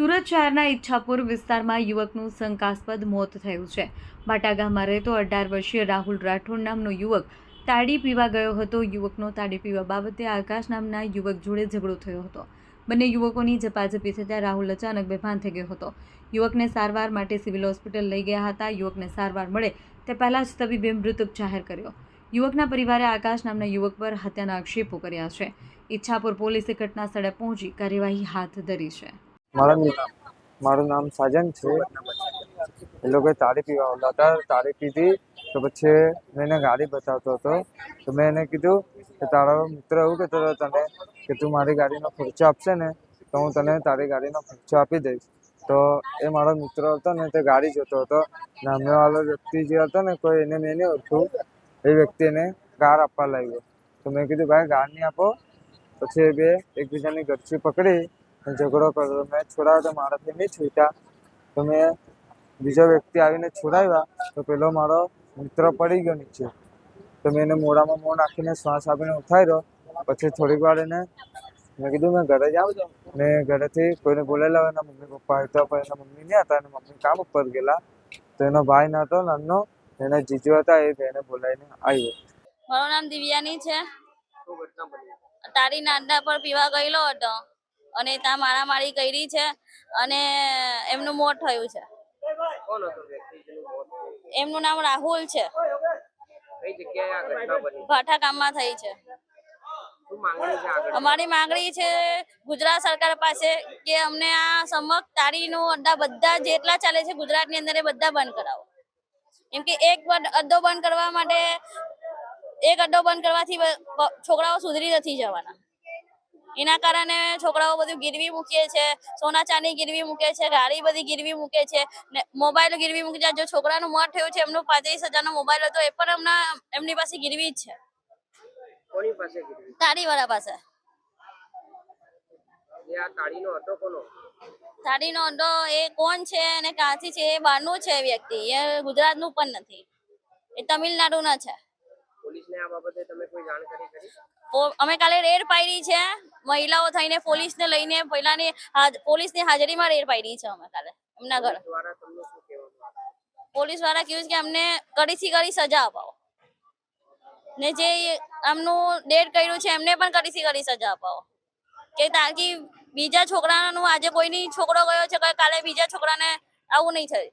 સુરત શહેરના ઈચ્છાપુર વિસ્તારમાં યુવકનું શંકાસ્પદ મોત થયું છે. બાટા ગામમાં રહેતો અઢાર વર્ષીય રાહુલ રાઠોડ નામનો યુવક તાડી પીવા ગયો હતો. યુવકનો તાડી પીવા બાબતે આકાશ નામના યુવક જોડે ઝઘડો થયો હતો. બંને યુવકોની ઝપાઝપી થતાં રાહુલ અચાનક બેભાન થઈ ગયો હતો. યુવકને સારવાર માટે સિવિલ હોસ્પિટલ લઈ ગયા હતા. યુવકને સારવાર મળે તે પહેલાં જ તબીબે મૃતક જાહેર કર્યો. યુવકના પરિવારે આકાશ નામના યુવક પર હત્યાના આક્ષેપો કર્યા છે. ઈચ્છાપુર પોલીસે ઘટના સ્થળે પહોંચી કાર્યવાહી હાથ ધરી છે. મારા મારું નામ સાજન છે. એ લોકોએ તારી પીવા આવતા હતા તારી પીધી, તો પછી મેં એને ગાડી બતાવતો હતો. તો મેં એને કીધું કે તારો મિત્ર એવું કહેતો હતો તને કે તું મારી ગાડીનો ખર્ચો આપશે ને, તો હું તને તારી ગાડીનો ખર્ચો આપી દઈશ. તો એ મારો મિત્ર હતો ને, તે ગાડી જોતો હતો. નામવાળો વ્યક્તિ જે હતો ને, કોઈ એને મેં નહીં ઓળખ્યું એ વ્યક્તિ એને કાર આપવા લાગ્યો. તો મેં કીધું, ભાઈ, ગાર નહીં આપો. પછી બે એકબીજાની ગરચી પકડી ઝઘડો કર્યો. મેં છોડાવ્યો તો મારાથી નહીં છૂટ્યા. તો મેં બીજો વ્યક્તિ આવીને છોડાવ્યા. તો પેલો મારો મિત્ર પડી ગયો નીચે. તો મેં એને મોઢામાં મોં નાખીને શ્વાસ આપીને ઉઠાવ્યો. પછી થોડીક વાર એને મેં કીધું, મેં ઘરે જાઉં ને ઘરેથી કોઈને બોલાયેલા હોય, એના મમ્મી પપ્પા હતા પણ એના મમ્મી નહીં હતા એના મમ્મી કામ ઉપર ગયેલા. તો એનો ભાઈ નહોતો હતો, નાનો, એને જીજુ હતા, એ બેને બોલાવીને આવ્યો. મારું નામ દિવ્યાની છે. તારી નાના પર પીવા ગયેલો હતો. અને ત્યાં મારામારી કરી છે અને એમનું મોત થયું છે? એમનું નામ રાહુલ છે. ભાઠા ગામમાં થઈ છે. અમારી માંગણી છે ગુજરાત સરકાર પાસે કે અમને આ સમક તારીનું અડ્ડા બધા જેટલા ચાલે છે ગુજરાતની અંદર એ બધા બંધ કરાવો. એમ કે એક અડ્ડો બંધ કરવા માટે એક અડ્ડો બંધ કરવાથી છોકરાઓ સુધરી નથી જવાના. એના કારણે છોકરાઓ બધું ગીરવી મૂકે છે સોના ચાંદી ગીરવી મૂકે છે ગાડી બધી ગીરવી મૂકે છે ને મોબાઈલ ગીરવી મૂકે છે. જો છોકરાનું મોત થયું છે એમનો પાંત્રીસ હજારનો મોબાઈલ હતો એ પણ એમના એમની પાસે ગીરવી જ છે. કોની પાસે પાસે. એ તાળીનો હતો કોનો? સાડીનો અડ્ડો એ કોણ છે અને ક્યાંથી છે એ બહારનું છે વ્યક્તિ એ ગુજરાતનું પણ નથી. એ તમિલનાડુના છે. પોલીસને આ બાબતે તમે કોઈ જાણકારી કરી? અમે કાલે રેડ પાડી છે મહિલાઓ થઈને પોલીસને લઈને પહેલાની પોલીસની હાજરીમાં રેડ પાડી છે અમે કાલે એમના ઘર? પોલીસવાળા કહ્યું કે અમને કડીથી કડી સજા અપાવો. ને જે આમનું ડેડ કર્યું છે એમને પણ કડીથી કડી સજા અપાવો. કે તાકી બીજા છોકરાનું આજે કોઈની છોકરો ગયો છે કાલે બીજા છોકરાને આવું નહીં થાય.